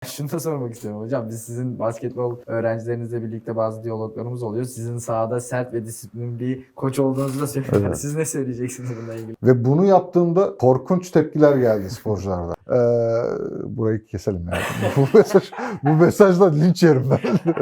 Şunu da sormak istiyorum hocam. Biz sizin basketbol öğrencilerinizle birlikte bazı diyaloglarımız oluyor. Sizin sahada sert ve disiplin bir koç olduğunuzu da söylüyorlar. Evet. Siz ne söyleyeceksiniz bununla ilgili? Ve bunu yaptığımda korkunç tepkiler geldi sporculardan. Ee, burayı keselim yani. bu mesaj, bu mesajla linç yerim ben.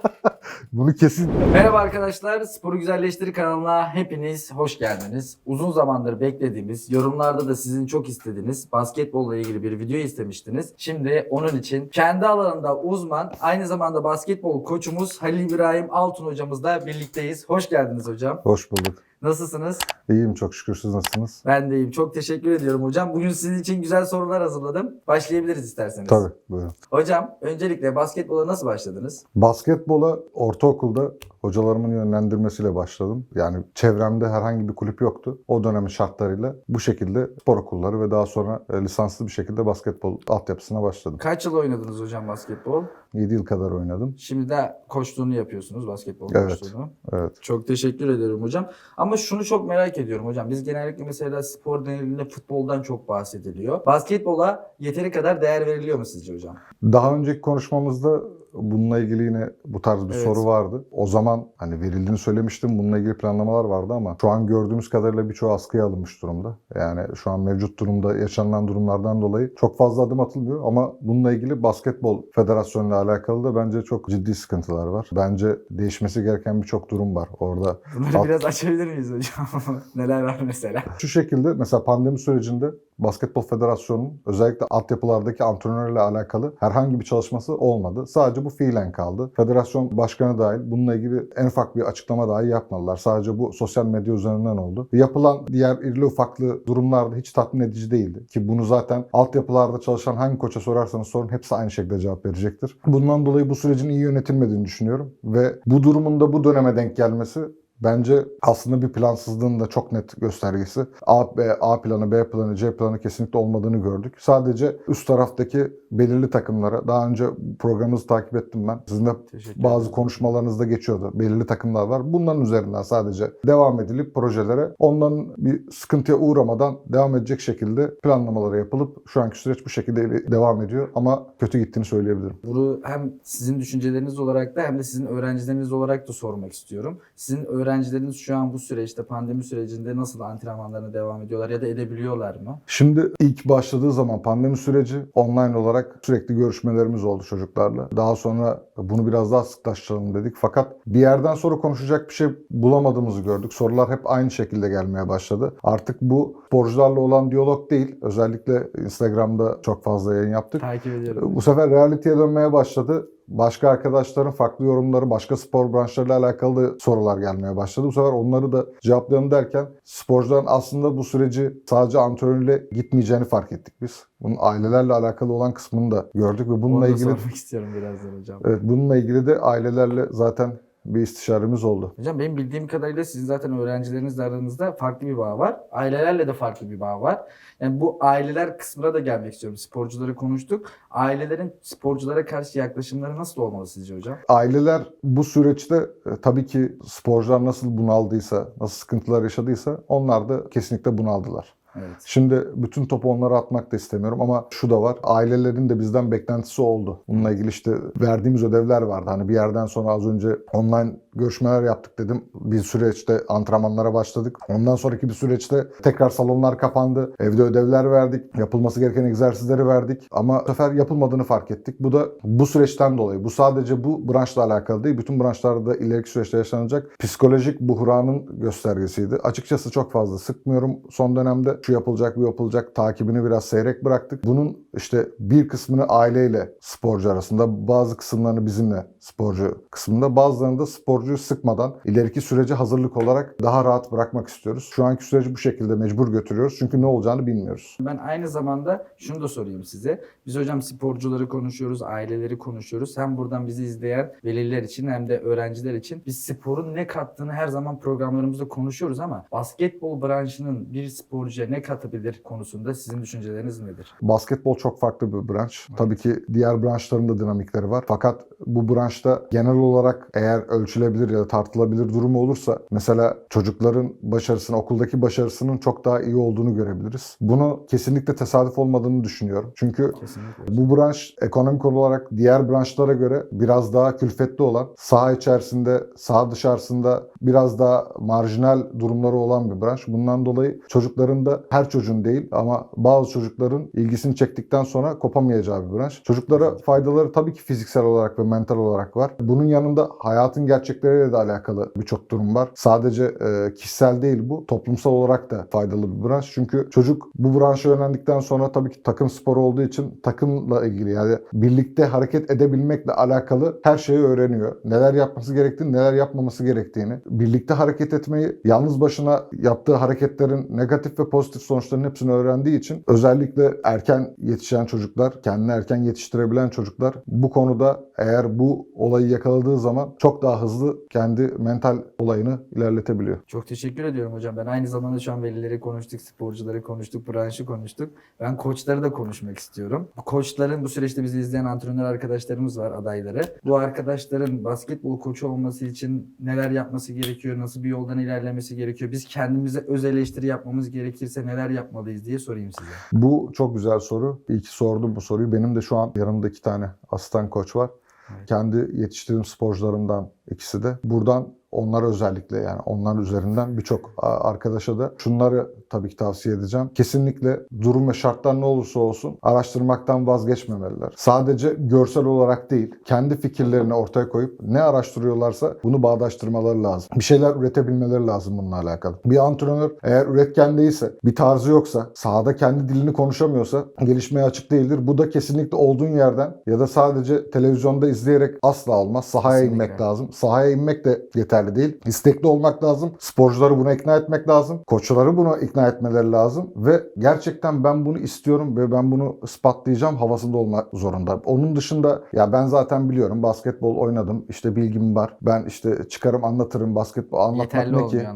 Bunu kesin. Merhaba arkadaşlar. Sporu Güzelleştir kanalına hepiniz hoş geldiniz. Uzun zamandır beklediğimiz, yorumlarda da sizin çok istediğiniz basketbolla ilgili bir video istemiştiniz. Şimdi onun için kendi alanında uzman, aynı zamanda basketbol koçumuz Halil İbrahim Altun hocamızla birlikteyiz. Hoş geldiniz hocam. Hoş bulduk. Nasılsınız? İyiyim çok şükür. Siz nasılsınız? Ben de iyiyim. Çok teşekkür ediyorum hocam. Bugün sizin için güzel sorular hazırladım. Başlayabiliriz isterseniz. Tabii buyurun. Hocam öncelikle basketbola nasıl başladınız? Basketbola ortaokulda hocalarımın yönlendirmesiyle başladım. Yani çevremde herhangi bir kulüp yoktu. O dönemin şartlarıyla bu şekilde spor okulları ve daha sonra e, lisanslı bir şekilde basketbol altyapısına başladım. Kaç yıl oynadınız hocam basketbol? 7 yıl kadar oynadım. Şimdi de koçluğunu yapıyorsunuz basketbol Evet. koçluğunu. Evet. Çok teşekkür ediyorum hocam. Ama şunu çok merak ediyorum hocam. Biz genellikle mesela spor denildiğinde futboldan çok bahsediliyor. Basketbola yeteri kadar değer veriliyor mu sizce hocam? Daha önceki konuşmamızda bununla ilgili yine bu tarz bir Evet. soru vardı. O zaman hani verildiğini söylemiştim. Bununla ilgili planlamalar vardı ama şu an gördüğümüz kadarıyla birçoğu askıya alınmış durumda. Yani şu an mevcut durumda yaşanılan durumlardan dolayı çok fazla adım atılmıyor ama bununla ilgili basketbol federasyonu ile alakalı da bence çok ciddi sıkıntılar var. Bence değişmesi gereken birçok durum var orada. Bunları Alt- biraz açabilir miyiz hocam? Neler var mesela? Şu şekilde mesela pandemi sürecinde Basketbol Federasyonu'nun özellikle altyapılardaki antrenörle alakalı herhangi bir çalışması olmadı. Sadece bu fiilen kaldı. Federasyon başkanı dahil bununla ilgili en ufak bir açıklama dahi yapmadılar. Sadece bu sosyal medya üzerinden oldu. Yapılan diğer irili ufaklı durumlarda hiç tatmin edici değildi. Ki bunu zaten altyapılarda çalışan hangi koça sorarsanız sorun hepsi aynı şekilde cevap verecektir. Bundan dolayı bu sürecin iyi yönetilmediğini düşünüyorum. Ve bu durumun da bu döneme denk gelmesi Bence aslında bir plansızlığın da çok net göstergesi. A, B, A planı, B planı, C planı kesinlikle olmadığını gördük. Sadece üst taraftaki belirli takımlara, daha önce programınızı takip ettim ben. Sizin de bazı konuşmalarınızda geçiyordu. Belirli takımlar var. Bunların üzerinden sadece devam edilip projelere ondan bir sıkıntıya uğramadan devam edecek şekilde planlamaları yapılıp şu anki süreç bu şekilde devam ediyor. Ama kötü gittiğini söyleyebilirim. Bunu hem sizin düşünceleriniz olarak da hem de sizin öğrencileriniz olarak da sormak istiyorum. Sizin öğrencileriniz şu an bu süreçte pandemi sürecinde nasıl antrenmanlarına devam ediyorlar ya da edebiliyorlar mı? Şimdi ilk başladığı zaman pandemi süreci online olarak sürekli görüşmelerimiz oldu çocuklarla. Daha sonra bunu biraz daha sıklaştıralım dedik. Fakat bir yerden sonra konuşacak bir şey bulamadığımızı gördük. Sorular hep aynı şekilde gelmeye başladı. Artık bu sporcularla olan diyalog değil. Özellikle Instagram'da çok fazla yayın yaptık. Takip ediyorum. Bu sefer realiteye dönmeye başladı. Başka arkadaşların farklı yorumları, başka spor branşlarıyla alakalı sorular gelmeye başladı. Bu sefer onları da cevaplayalım derken sporcuların aslında bu süreci sadece antrenörle gitmeyeceğini fark ettik biz. Bunun ailelerle alakalı olan kısmını da gördük ve bununla Onu ilgili sormak istiyorum birazdan hocam. evet bununla ilgili de ailelerle zaten bir istişaremiz oldu. Hocam benim bildiğim kadarıyla sizin zaten öğrencilerinizle aranızda farklı bir bağ var. Ailelerle de farklı bir bağ var. Yani bu aileler kısmına da gelmek istiyorum. Sporcuları konuştuk. Ailelerin sporculara karşı yaklaşımları nasıl olmalı sizce hocam? Aileler bu süreçte e, tabii ki sporcular nasıl bunaldıysa, nasıl sıkıntılar yaşadıysa onlar da kesinlikle bunaldılar. Evet. Şimdi bütün topu onlara atmak da istemiyorum ama şu da var. Ailelerin de bizden beklentisi oldu. Bununla ilgili işte verdiğimiz ödevler vardı. Hani bir yerden sonra az önce online görüşmeler yaptık dedim. Bir süreçte antrenmanlara başladık. Ondan sonraki bir süreçte tekrar salonlar kapandı. Evde ödevler verdik. Yapılması gereken egzersizleri verdik. Ama bu sefer yapılmadığını fark ettik. Bu da bu süreçten dolayı. Bu sadece bu branşla alakalı değil. Bütün branşlarda ileriki süreçte yaşanacak psikolojik buhranın göstergesiydi. Açıkçası çok fazla sıkmıyorum. Son dönemde şu yapılacak, bu yapılacak takibini biraz seyrek bıraktık. Bunun işte bir kısmını aileyle sporcu arasında, bazı kısımlarını bizimle sporcu kısmında, bazılarını da sporcuyu sıkmadan ileriki sürece hazırlık olarak daha rahat bırakmak istiyoruz. Şu anki süreci bu şekilde mecbur götürüyoruz. Çünkü ne olacağını bilmiyoruz. Ben aynı zamanda şunu da sorayım size. Biz hocam sporcuları konuşuyoruz, aileleri konuşuyoruz. Hem buradan bizi izleyen veliler için hem de öğrenciler için biz sporun ne kattığını her zaman programlarımızda konuşuyoruz ama basketbol branşının bir sporcuya ne katabilir konusunda sizin düşünceleriniz nedir? Basketbol çok farklı bir branş. Tabii ki diğer branşların da dinamikleri var. Fakat bu branşta genel olarak eğer ölçülebilir ya da tartılabilir durumu olursa mesela çocukların başarısını, okuldaki başarısının çok daha iyi olduğunu görebiliriz. Bunu kesinlikle tesadüf olmadığını düşünüyorum. Çünkü Kesinlikle. bu branş ekonomik olarak diğer branşlara göre biraz daha külfetli olan, saha içerisinde, saha dışarısında biraz daha marjinal durumları olan bir branş. Bundan dolayı çocukların da her çocuğun değil ama bazı çocukların ilgisini çektikten sonra kopamayacağı bir branş. Çocuklara faydaları tabii ki fiziksel olarak ve mental olarak var. Bunun yanında hayatın gerçekleriyle de alakalı birçok durum var. Sadece e, kişisel değil bu, toplumsal olarak da faydalı bir branş. Çünkü çocuk bu branşa yönlendikten sonra tabii ki takım sporu olduğu için takımla ilgili yani birlikte hareket edebilmekle alakalı her şeyi öğreniyor. Neler yapması gerektiğini, neler yapmaması gerektiğini, birlikte hareket etmeyi, yalnız başına yaptığı hareketlerin negatif ve pozitif sonuçlarının hepsini öğrendiği için özellikle erken yetişen çocuklar, kendini erken yetiştirebilen çocuklar bu konuda eğer bu olayı yakaladığı zaman çok daha hızlı kendi mental olayını ilerletebiliyor. Çok teşekkür ediyorum hocam. Ben aynı zamanda şu an velileri konuştuk, sporcuları konuştuk, branşı konuştuk. Ben koçları da konuşmak istiyorum. Bu koçların bu süreçte bizi izleyen antrenör arkadaşlarımız var, adayları. Bu arkadaşların basketbol koçu olması için neler yapması gerekiyor, nasıl bir yoldan ilerlemesi gerekiyor? Biz kendimize öz eleştiri yapmamız gerekirse neler yapmalıyız diye sorayım size. Bu çok güzel soru. İyi ki sordum bu soruyu. Benim de şu an yanımda iki tane asistan koç var. Evet. Kendi yetiştirdiğim sporcularımdan ikisi de. Buradan onlar özellikle yani onlar üzerinden birçok arkadaşa da şunları tabii ki tavsiye edeceğim. Kesinlikle durum ve şartlar ne olursa olsun araştırmaktan vazgeçmemeliler. Sadece görsel olarak değil, kendi fikirlerini ortaya koyup ne araştırıyorlarsa bunu bağdaştırmaları lazım. Bir şeyler üretebilmeleri lazım bununla alakalı. Bir antrenör eğer üretken değilse, bir tarzı yoksa, sahada kendi dilini konuşamıyorsa gelişmeye açık değildir. Bu da kesinlikle olduğun yerden ya da sadece televizyonda izleyerek asla olmaz. Sahaya Kesinlikle. inmek lazım. Sahaya inmek de yeterli değil. İstekli olmak lazım. Sporcuları buna ikna etmek lazım. Koçları buna ikna etmeleri lazım ve gerçekten ben bunu istiyorum ve ben bunu ispatlayacağım havasında olmak zorunda. Onun dışında ya ben zaten biliyorum basketbol oynadım. İşte bilgim var. Ben işte çıkarım anlatırım basketbol anlatmak Yeterli ne ki?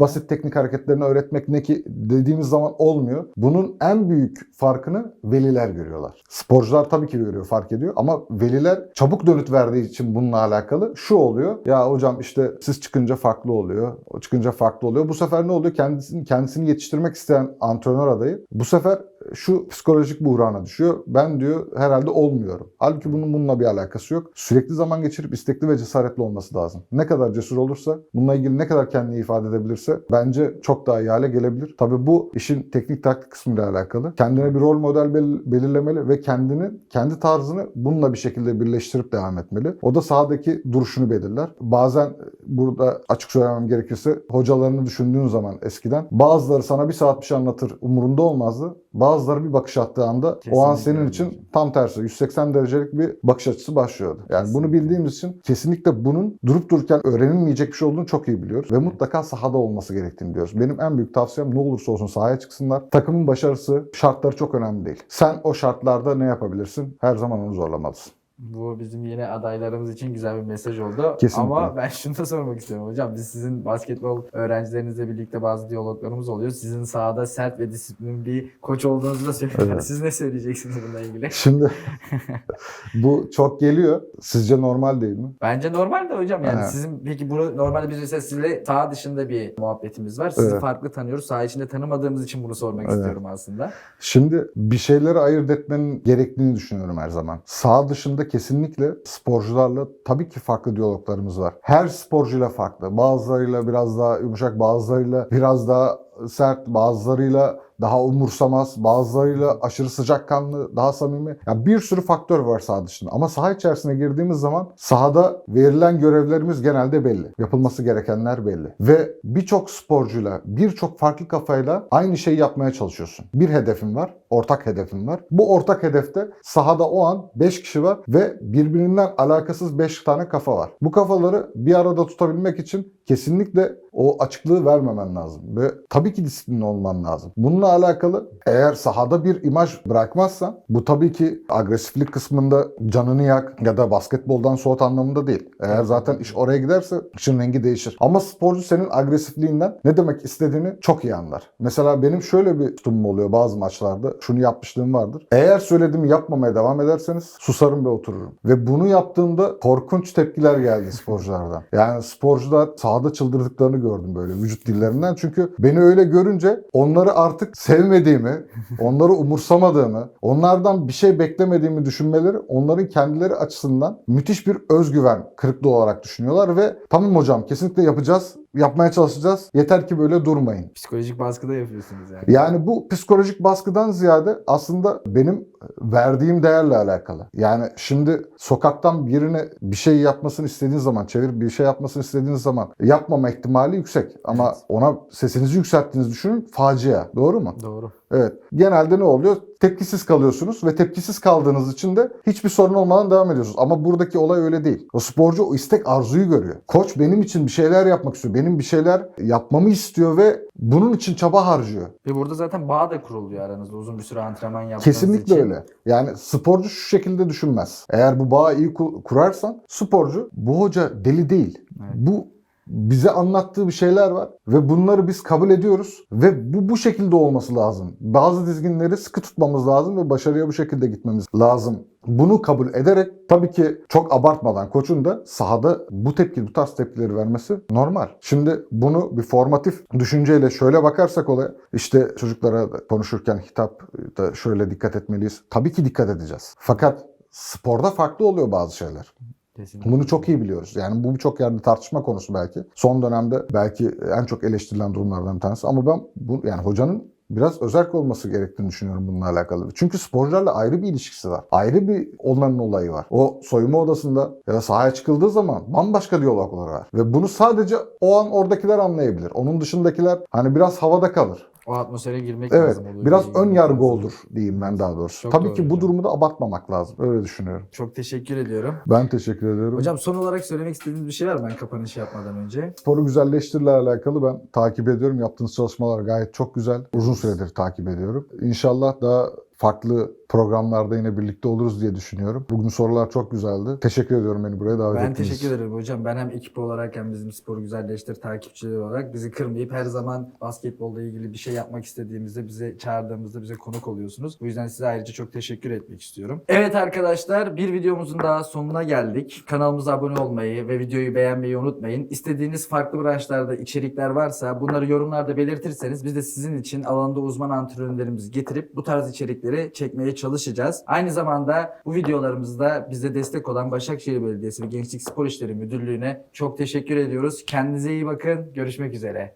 Basit teknik hareketlerini öğretmek ne ki dediğimiz zaman olmuyor. Bunun en büyük farkını veliler görüyorlar. Sporcular tabii ki görüyor, fark ediyor ama veliler çabuk dönüt verdiği için bununla alakalı şu oluyor. Ya hocam işte siz çıkınca farklı oluyor. O çıkınca farklı oluyor. Bu sefer ne oluyor? Kendisini kendisini yetiştirmek isteyen antrenör adayı bu sefer şu psikolojik buhrana düşüyor. Ben diyor herhalde olmuyorum. Halbuki bunun bununla bir alakası yok. Sürekli zaman geçirip istekli ve cesaretli olması lazım. Ne kadar cesur olursa, bununla ilgili ne kadar kendini ifade edebilirse bence çok daha iyi hale gelebilir. Tabii bu işin teknik taktik kısmıyla alakalı. Kendine bir rol model bel- belirlemeli ve kendini, kendi tarzını bununla bir şekilde birleştirip devam etmeli. O da sahadaki duruşunu belirler. Bazen burada açık söylemem gerekirse hocalarını düşündüğün zaman eskiden bazıları sana bir saat bir şey anlatır umurunda olmazdı. Bazıları bir bakış attığı anda o an Kesinlikle senin öyle için tam tersi 180 derecelik bir bakış açısı başlıyordu. Yani bunu Kesinlikle. bildiğimiz için kesinlikle bunun durup dururken öğrenilmeyecek bir şey olduğunu çok iyi biliyoruz ve mutlaka sahada olması gerektiğini diyoruz. Benim en büyük tavsiyem ne olursa olsun sahaya çıksınlar. Takımın başarısı şartları çok önemli değil. Sen o şartlarda ne yapabilirsin? Her zaman onu zorlamalısın. Bu bizim yeni adaylarımız için güzel bir mesaj oldu. Kesinlikle. Ama ben şunu da sormak istiyorum hocam. Biz sizin basketbol öğrencilerinizle birlikte bazı diyaloglarımız oluyor. Sizin sahada sert ve disiplin bir koç olduğunuzu da söylüyorlar. Evet. Siz ne söyleyeceksiniz bununla ilgili? Şimdi bu çok geliyor. Sizce normal değil mi? Bence normal de hocam yani Evet. sizin peki bunu normalde biz mesela sizle saha dışında bir muhabbetimiz var. Sizi Evet. farklı tanıyoruz. Saha içinde tanımadığımız için bunu sormak Evet. istiyorum aslında. Şimdi bir şeyleri ayırt etmenin gerektiğini düşünüyorum her zaman. Sağ kesinlikle sporcularla tabii ki farklı diyaloglarımız var. Her sporcuyla farklı. Bazılarıyla biraz daha yumuşak, bazılarıyla biraz daha sert, bazılarıyla daha umursamaz, bazılarıyla aşırı sıcakkanlı, daha samimi. Yani bir sürü faktör var saha dışında. Ama saha içerisine girdiğimiz zaman sahada verilen görevlerimiz genelde belli. Yapılması gerekenler belli. Ve birçok sporcuyla, birçok farklı kafayla aynı şeyi yapmaya çalışıyorsun. Bir hedefin var, ortak hedefin var. Bu ortak hedefte sahada o an 5 kişi var ve birbirinden alakasız 5 tane kafa var. Bu kafaları bir arada tutabilmek için kesinlikle o açıklığı vermemen lazım. Ve tabii ki disiplinli olman lazım. Bununla alakalı eğer sahada bir imaj bırakmazsan bu tabii ki agresiflik kısmında canını yak ya da basketboldan soğut anlamında değil. Eğer zaten iş oraya giderse işin rengi değişir. Ama sporcu senin agresifliğinden ne demek istediğini çok iyi anlar. Mesela benim şöyle bir tutumum oluyor bazı maçlarda. Şunu yapmışlığım vardır. Eğer söylediğimi yapmamaya devam ederseniz susarım ve otururum. Ve bunu yaptığımda korkunç tepkiler geldi sporculardan. Yani sporcular sahada çıldırdıklarını gördüm böyle vücut dillerinden. Çünkü beni öyle görünce onları artık sevmediğimi, onları umursamadığımı, onlardan bir şey beklemediğimi düşünmeleri onların kendileri açısından müthiş bir özgüven kırıklığı olarak düşünüyorlar ve tamam hocam kesinlikle yapacağız, yapmaya çalışacağız. Yeter ki böyle durmayın. Psikolojik baskıda yapıyorsunuz yani. Yani bu psikolojik baskıdan ziyade aslında benim verdiğim değerle alakalı. Yani şimdi sokaktan birine bir şey yapmasını istediğiniz zaman, çevirip bir şey yapmasını istediğiniz zaman yapmama ihtimali yüksek. Ama Evet. ona sesinizi yükselttiğinizi düşünün facia. Doğru mu? Doğru. Evet. Genelde ne oluyor? Tepkisiz kalıyorsunuz ve tepkisiz kaldığınız için de hiçbir sorun olmadan devam ediyorsunuz. Ama buradaki olay öyle değil. O sporcu o istek arzuyu görüyor. Koç benim için bir şeyler yapmak istiyor. Benim bir şeyler yapmamı istiyor ve bunun için çaba harcıyor. Ve burada zaten bağ da kuruluyor aranızda uzun bir süre antrenman yaptığınız Kesinlikle için. öyle. Yani sporcu şu şekilde düşünmez. Eğer bu bağı iyi ku- kurarsan sporcu bu hoca deli değil. Evet. Bu bize anlattığı bir şeyler var ve bunları biz kabul ediyoruz ve bu bu şekilde olması lazım. Bazı dizginleri sıkı tutmamız lazım ve başarıya bu şekilde gitmemiz lazım. Bunu kabul ederek tabii ki çok abartmadan koçun da sahada bu tepki, bu tarz tepkileri vermesi normal. Şimdi bunu bir formatif düşünceyle şöyle bakarsak olaya işte çocuklara konuşurken hitap da şöyle dikkat etmeliyiz. Tabii ki dikkat edeceğiz. Fakat sporda farklı oluyor bazı şeyler. Kesinlikle. Bunu çok iyi biliyoruz. Yani bu birçok yerde tartışma konusu belki. Son dönemde belki en çok eleştirilen durumlardan bir tanesi. Ama ben bu yani hocanın biraz özerk olması gerektiğini düşünüyorum bununla alakalı. Çünkü sporcularla ayrı bir ilişkisi var. Ayrı bir onların olayı var. O soyunma odasında ya da sahaya çıkıldığı zaman bambaşka diyaloglar var. Ve bunu sadece o an oradakiler anlayabilir. Onun dışındakiler hani biraz havada kalır. O atmosfere girmek Evet. lazım. oluyor. Biraz ön yargı olur diyeyim ben daha doğrusu. Çok Tabii doğru ki bu hocam. durumu da abartmamak lazım. Öyle düşünüyorum. Çok teşekkür ediyorum. Ben teşekkür ediyorum. Hocam son olarak söylemek istediğiniz bir şey var mı ben kapanış yapmadan önce? Sporu güzelleştirle alakalı ben takip ediyorum. Yaptığınız çalışmalar gayet çok güzel. Uzun süredir takip ediyorum. İnşallah daha farklı programlarda yine birlikte oluruz diye düşünüyorum. Bugün sorular çok güzeldi. Teşekkür ediyorum beni buraya davet Ben ettiğiniz teşekkür ederim hocam. Ben hem ekip olarak hem bizim sporu güzelleştir takipçileri olarak bizi kırmayıp her zaman basketbolla ilgili bir şey yapmak istediğimizde bize çağırdığımızda bize konuk oluyorsunuz. Bu yüzden size ayrıca çok teşekkür etmek istiyorum. Evet arkadaşlar bir videomuzun daha sonuna geldik. Kanalımıza abone olmayı ve videoyu beğenmeyi unutmayın. İstediğiniz farklı branşlarda içerikler varsa bunları yorumlarda belirtirseniz biz de sizin için alanda uzman antrenörlerimizi getirip bu tarz içerikleri çekmeye çalışacağız. Aynı zamanda bu videolarımızda bize destek olan Başakşehir Belediyesi ve Gençlik Spor İşleri Müdürlüğü'ne çok teşekkür ediyoruz. Kendinize iyi bakın. Görüşmek üzere.